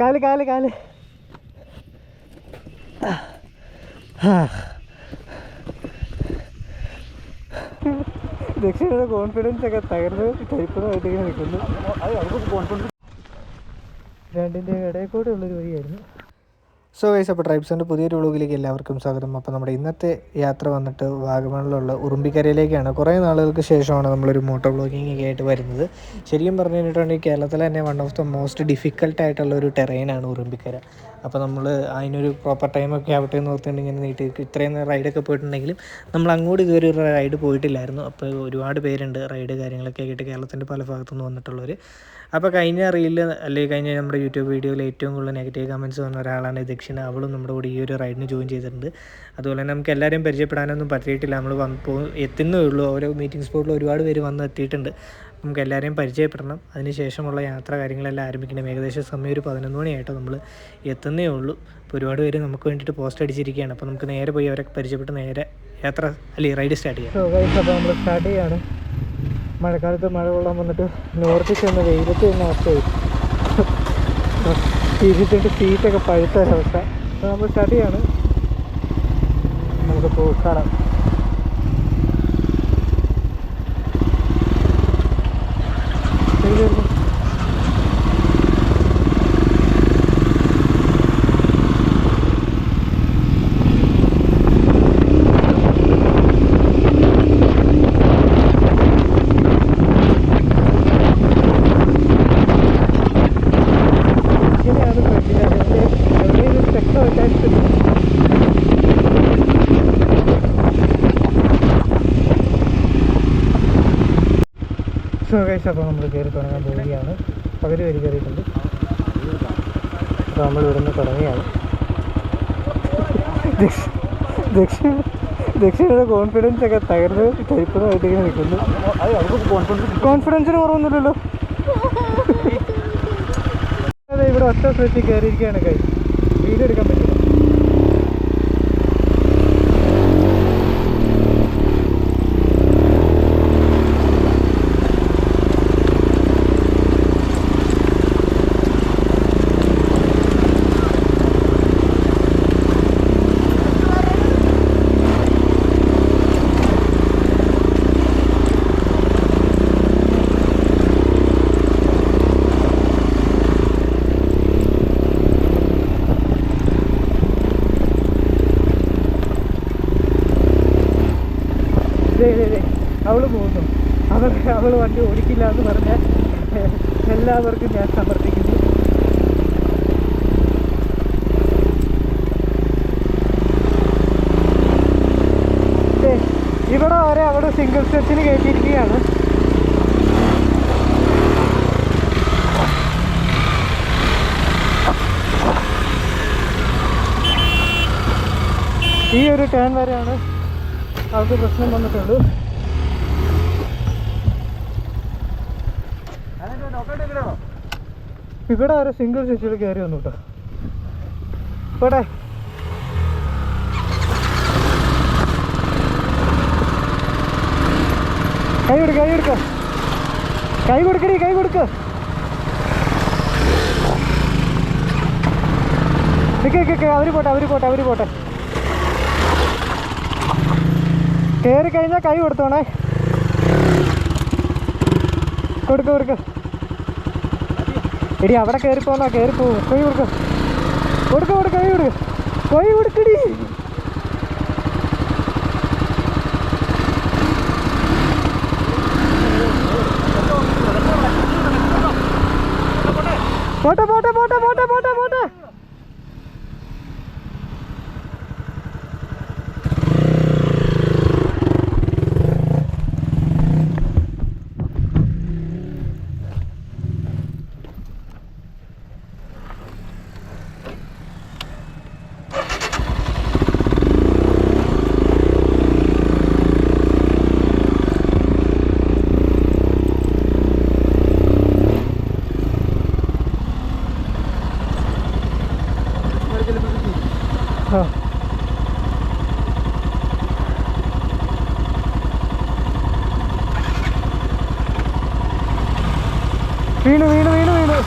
കാൽ കാൽ കാൽ. ദക്ഷിണയുടെ കോൺഫിഡൻസ് ഒക്കെ തകർന്ന് ടൈപ്പറുമായിട്ട് ഇങ്ങനെ നിൽക്കുന്നു രണ്ടിന്റെ ഇടയിൽ കൂടെ ഉള്ളൊരു വഴിയായിരുന്നു സോ വൈസ് അപ്പോൾ ട്രൈബ്സിന്റെ പുതിയൊരു വ്ളോഗിലേക്ക് എല്ലാവർക്കും സ്വാഗതം. അപ്പോൾ നമ്മുടെ ഇന്നത്തെ യാത്ര വന്നിട്ട് വാഗമണിലുള്ള ഉറുമ്പിക്കരയിലേക്കാണ്. കുറേ നാളുകൾക്ക് ശേഷമാണ് നമ്മളൊരു മോട്ടോർ വ്ളോഗിങ് ഒക്കെ ആയിട്ട് വരുന്നത്. ശരിക്കും പറഞ്ഞു കഴിഞ്ഞിട്ടുണ്ടെങ്കിൽ കേരളത്തിലെ തന്നെ one of the most difficult ആയിട്ടുള്ള ഒരു ടെറൈനാണ് ഉറുമ്പിക്കര. അപ്പോൾ നമ്മൾ അതിനൊരു പ്രോപ്പർ ടൈമൊക്കെ ആവട്ടെ എന്ന് ഓർത്തുകൊണ്ട് ഇങ്ങനെ നീട്ടി ഇത്രയും റൈഡൊക്കെ പോയിട്ടുണ്ടെങ്കിലും നമ്മൾ അങ്ങോട്ട് ഇതുവരെ ഒരു റൈഡ് പോയിട്ടില്ലായിരുന്നു. അപ്പോൾ ഒരുപാട് പേരുണ്ട് റൈഡ് കാര്യങ്ങളൊക്കെ ആയിട്ട് കേരളത്തിന്റെ പല ഭാഗത്തുനിന്ന് വന്നിട്ടുള്ളവർ അപ്പോൾ കഴിഞ്ഞ റീലിൽ അല്ലെങ്കിൽ കഴിഞ്ഞ നമ്മുടെ യൂട്യൂബ് വീഡിയോയിൽ ഏറ്റവും കൂടുതൽ നെഗറ്റീവ് കമന്റ്സ് വന്ന ഒരാളാണ് ദക്ഷിണ. അവളും നമ്മുടെ കൂടെ ഈ ഒരു റൈഡിന് ജോയിൻ ചെയ്തിട്ടുണ്ട്. അതുപോലെ തന്നെ നമുക്ക് എല്ലാവരെയും പരിചയപ്പെടാനൊന്നും പറ്റിയിട്ടില്ല. നമ്മൾ വന്ന് പോ എത്തുന്നേ ഉള്ളൂ. ഓരോ മീറ്റിംഗ് സ്പോട്ടിൽ ഒരുപാട് പേര് വന്ന് എത്തിയിട്ടുണ്ട്. നമുക്ക് എല്ലാവരെയും പരിചയപ്പെടണം. അതിനുശേഷമുള്ള യാത്ര കാര്യങ്ങളെല്ലാം ആരംഭിക്കണം. ഏകദേശം സമയം ഒരു പതിനൊന്ന് മണിയായിട്ട് നമ്മൾ എത്തുന്നേ ഉള്ളൂ. അപ്പോൾ ഒരുപാട് പേര് നമുക്ക് വേണ്ടിയിട്ട് പോസ്റ്റ് അടിച്ചിരിക്കുകയാണ്. അപ്പോൾ നമുക്ക് നേരെ പോയി അവരെ പരിചയപ്പെട്ട് നേരെ യാത്ര അല്ലെങ്കിൽ റൈഡ് സ്റ്റാർട്ട് ചെയ്യാം. അപ്പോൾ നമ്മൾ സ്റ്റാർട്ട് ചെയ്യാണ്. മഴക്കാലത്ത് മഴ കൊള്ളാൻ വന്നിട്ട് നോർത്ത് ചെന്ന് വെയിലത്ത് ചെന്ന അവസ്ഥയായി. ഇരുത്തിട്ട് സീറ്റൊക്കെ പഴുത്ത ഒരവസ്ഥ അപ്പോൾ നമ്മൾ സ്റ്റാർട്ട് ചെയ്യാണ് നമുക്ക് പോ സോ ഗൈസ് അപ്പോൾ നമ്മൾ കയറി തുടങ്ങാൻ പോവുകയാണ്. പകുതി വരി കയറിയിട്ടുണ്ട്. അപ്പോൾ നമ്മൾ ഇവിടുന്ന് തുടങ്ങിയാണ് ദക്ഷി- ദക്ഷിണ ദക്ഷിണയുടെ കോൺഫിഡൻസ് ഒക്കെ തകർന്ന് ടൈപ്പറുമായിട്ട് ഇങ്ങനെ നിൽക്കുന്നു. കോൺഫിഡൻസിന് കുറവൊന്നുമില്ലല്ലോ. അതെ ഇവിടെ ഒറ്റ സ്ഥലത്തിൽ കയറിയിരിക്കുകയാണ് കൈ വീട് എടുക്കാൻ അവൾ പോകുന്നു. അവൾ അവൾ വണ്ടി ഓടിക്കില്ല എന്ന് പറഞ്ഞാൽ എല്ലാവർക്കും ഞാൻ സമർപ്പിക്കുന്നു. ഇവിടെ വരെ അവിടെ സിംഗിൾ സ്റ്റെച്ചിന് കയറ്റിയിരിക്കുകയാണ്. ഈ ഒരു ടേൺ വരെയാണ് അവർക്ക് പ്രശ്നം വന്നിട്ടുള്ളൂ. ഇവിടെ ഒരു സിംഗിൾ സെച്ചിൽ കയറി വന്നു കേട്ടോ. പോട്ടെ. കൈ കൊടുക്ക കൈ കൊടുക്ക. കൈ കൊടുക്കടി കൈ കൊടുക്ക. നിക്ക്, അവർ പോട്ടെ അവർ പോട്ടെ അവർ പോട്ടെ. കയറി കഴിഞ്ഞാൽ കൈ കൊടുത്തോണേ. കൊടുക്ക കൊടുക്ക. എടി അവിടെ കയറി പോന്നാ കയറി പോകും കൈ കൊടുക്ക. കൊടുക്ക കൊടുക്ക കൈ കൊടുക്ക. കൈ കൊടുക്കടി പോട്ടെ പോട്ടെ പോട്ടെ വീണു വീണു വീണു വീണു.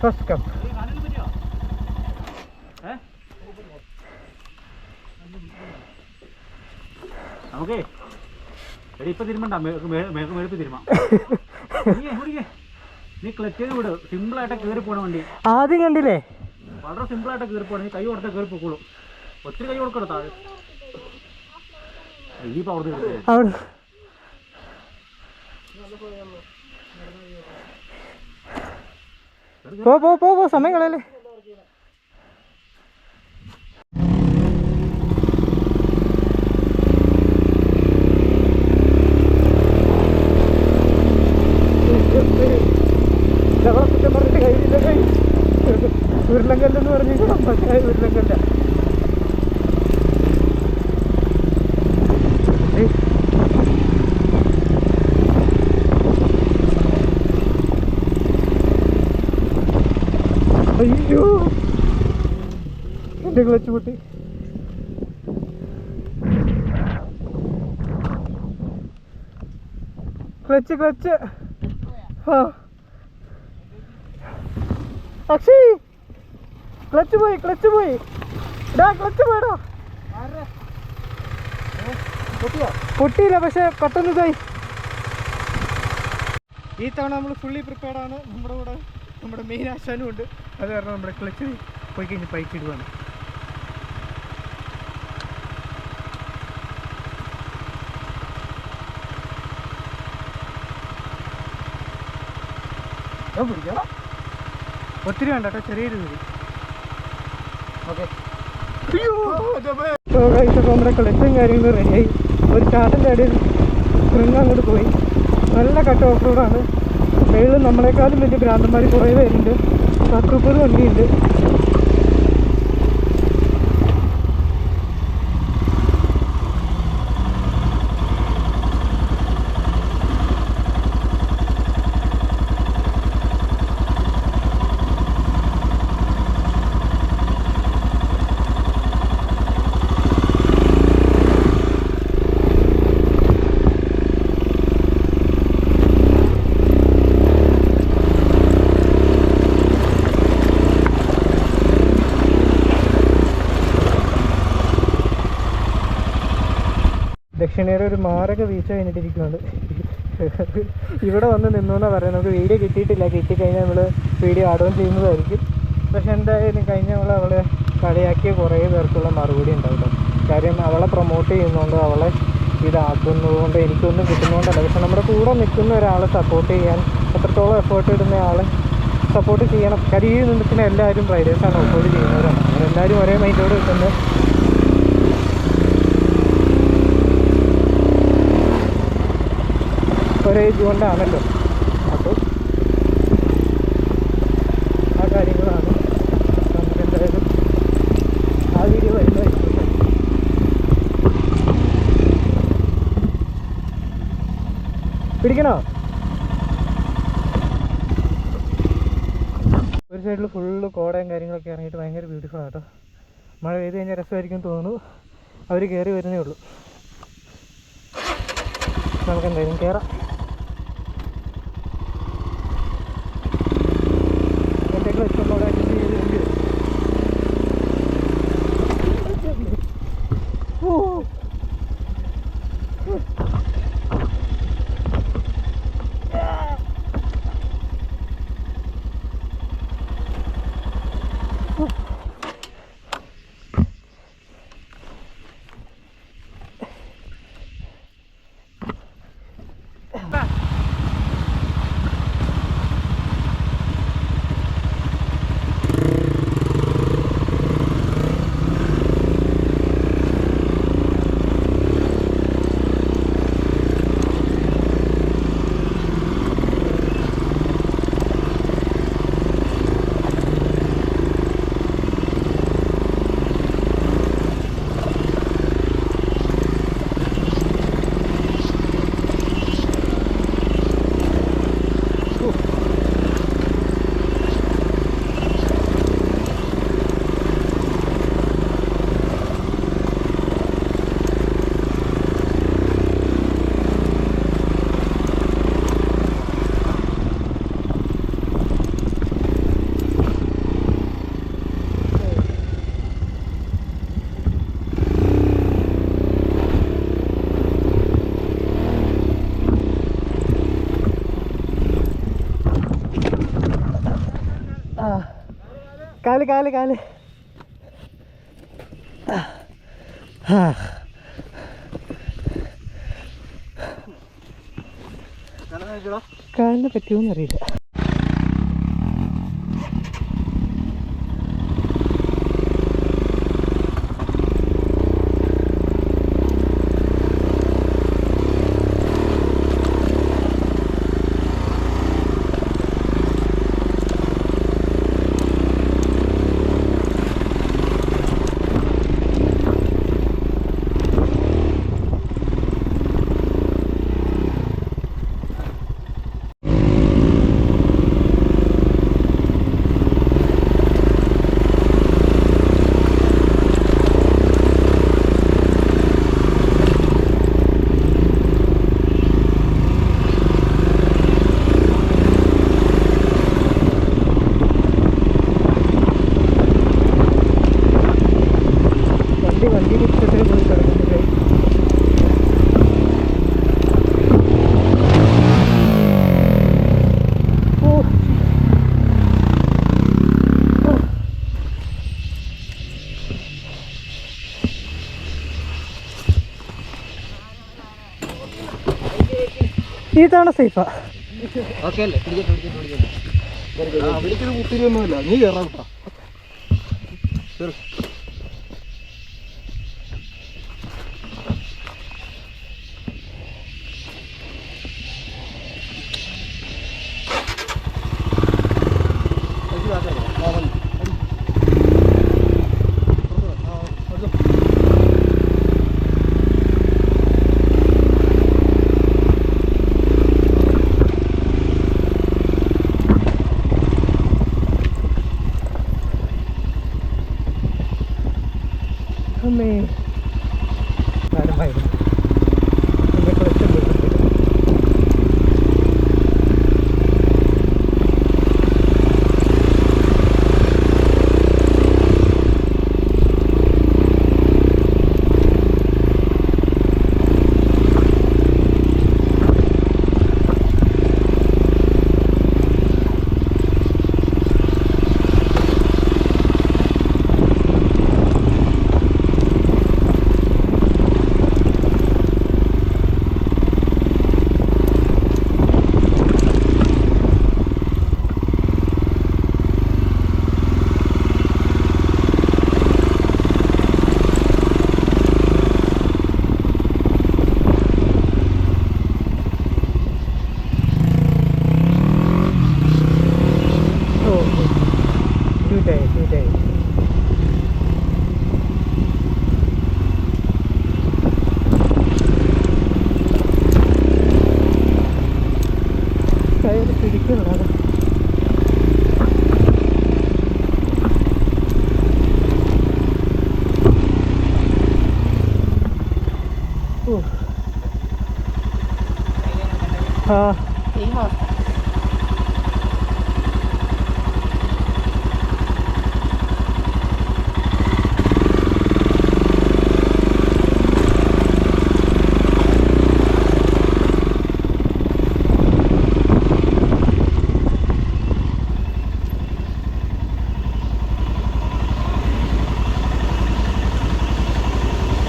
ഫസ്റ്റ് കപ്പ് നമുക്കേ എടി ഇപ്പൊ തിരുമ്പണ്ട മേക്ക് മേടിപ്പ് തിരുമാം. നീ എങ്ങോട്ടേക്ക്? വിട്. സിമ്പിൾ ആയിട്ട് കയറി പോണ വണ്ടി. ആദ്യം കണ്ടില്ലേ? വളരെ സിമ്പിൾ ആയിട്ട് കയറി പോണ കൈ കൊടുത്താൽ കയറി പോക്കോളൂ. ഒത്തിരി കൈ കൊടുക്കണോ താഴെ. ഇനിയിപ്പോ അവിടെ. പോ പോ പോ സമയം കളയല്ലേ ഞങ്ങളെ കുറ്റം പറഞ്ഞിട്ട് കയ്യിലില്ല കൈ ഉരുളങ്കല്ലെന്ന് പറഞ്ഞു പക്ഷേ ഉരുളങ്കല്ല അയ്യോ. എന്റെ ക്ലച്ച് പൊട്ടി. Clutch clutch. ആ. അക്ഷയ്. ക്ലച്ച് പോയി ക്ലച്ച് പോയി. ഇടാ ക്ലച്ച് പോയിടാ. പൊട്ടിയില്ല പക്ഷെ പെട്ടെന്ന് പോയി ഈ തവണ നമ്മൾ ഫുള്ളി പ്രിപ്പയർഡ് ആണ്. നമ്മുടെ കൂടെ നമ്മുടെ മെയിൻ ആശാനും ഉണ്ട്. അത് കാരണം നമ്മുടെ ക്ലച്ച് പോയി കഴിഞ്ഞ് പൈക്ക് ഇടുവാണ്. ഒത്തിരി വേണ്ട കേട്ടോ ചെറിയൊരു ഇപ്പോൾ നമ്മുടെ ക്ലച്ചും കാര്യങ്ങളും റെഡിയായി ഒരു ചാട്ടന്റെ അടിയിൽ സ്പ്രിങ് അങ്ങോട്ട് പോയി. നല്ല കട്ട് ഓഫ് റോഡാണ് മേളിൽ നമ്മളെക്കാളും വലിയ ഭ്രാന്തന്മാർ കുറേ പേരുണ്ട്. പത്ത് മുപ്പത് വണ്ടിയുണ്ട്. ഒരു മാരക വീഴ്ച കഴിഞ്ഞിട്ടിരിക്കുന്നുണ്ട്. ഇവിടെ വന്ന് നിന്നു എന്നാ പറയുന്നത്. നമുക്ക് വീഡിയോ കിട്ടിയിട്ടില്ല. കിട്ടിക്കഴിഞ്ഞാൽ നമ്മൾ വീഡിയോ ആഡോൺ ചെയ്യുന്നതായിരിക്കും. പക്ഷെ എന്തായാലും കഴിഞ്ഞ നമ്മൾ അവളെ കളിയാക്കിയ കുറേ പേർക്കുള്ള മറുപടി ഉണ്ടാവും കാര്യം അവളെ പ്രൊമോട്ട് ചെയ്യുന്നതുകൊണ്ട് അവളെ ഇതാക്കുന്നതുകൊണ്ട് എനിക്കൊന്നും കിട്ടുന്നതുകൊണ്ടല്ല പക്ഷെ നമ്മുടെ കൂടെ നിൽക്കുന്ന ഒരാളെ സപ്പോർട്ട് ചെയ്യാൻ എത്രത്തോളം എഫേർട്ട് ഇടുന്ന ആളെ സപ്പോർട്ട് ചെയ്യണം. കാര്യം ഈ നിന്നിട്ട് എല്ലാവരും റൈഡേഴ്സാണ് സപ്പോർട്ട് ചെയ്യുന്നവരാണ്. അവരെല്ലാവരും ഒരേ മൈൻഡോട് നിൽക്കുന്നത് ഇത് കൊണ്ടാണല്ലോ. അപ്പോൾ ആ കാര്യങ്ങളാണ് നമുക്ക് എന്തായാലും ആ വീഡിയോ വരുന്നത്. പിടിക്കണോ? ഒരു സൈഡിൽ ഫുള്ള് കോടയും കാര്യങ്ങളൊക്കെ ഇറങ്ങിയിട്ട് ഭയങ്കര ബ്യൂട്ടിഫുൾ ആട്ടോ മഴ പെയ്ത് കഴിഞ്ഞാൽ രസമായിരിക്കും തോന്നുന്നു. അവർ കയറി വരുന്നേ ഉള്ളൂ. നമുക്ക് എന്തായാലും കയറാം കാൽ കാൽ കാൽ. കാലിനെ പറ്റുമോന്ന് അറിയില്ല വണ്ടി വണ്ടി ഇഷ്ടത്തിൽ പോയി കിടക്കുന്നു കൈ ഓ ഓ. ഈ തവണ സേഫാ വിളിക്കുന്നത് കുത്തിരിയൊന്നുമില്ല. നീ കയറാം കയ്യിൽ പിടിക്കുന്നുണ്ട് ആ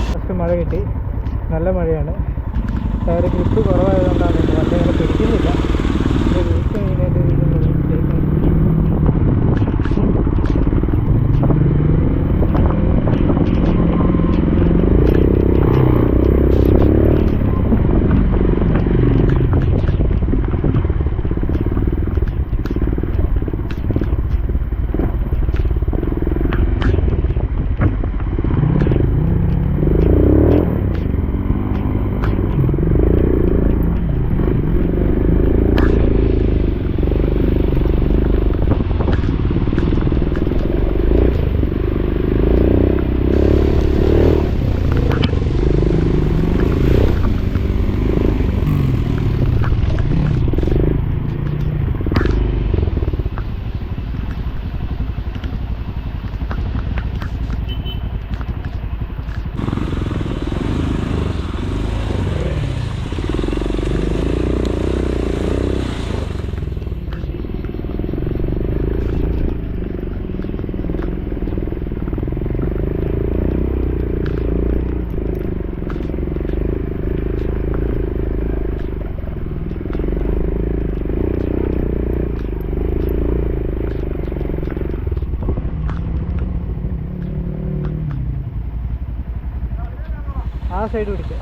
കുറച്ച് മഴ കിട്ടി നല്ല മഴയാണ് ആ സൈഡ് പിടിക്കാം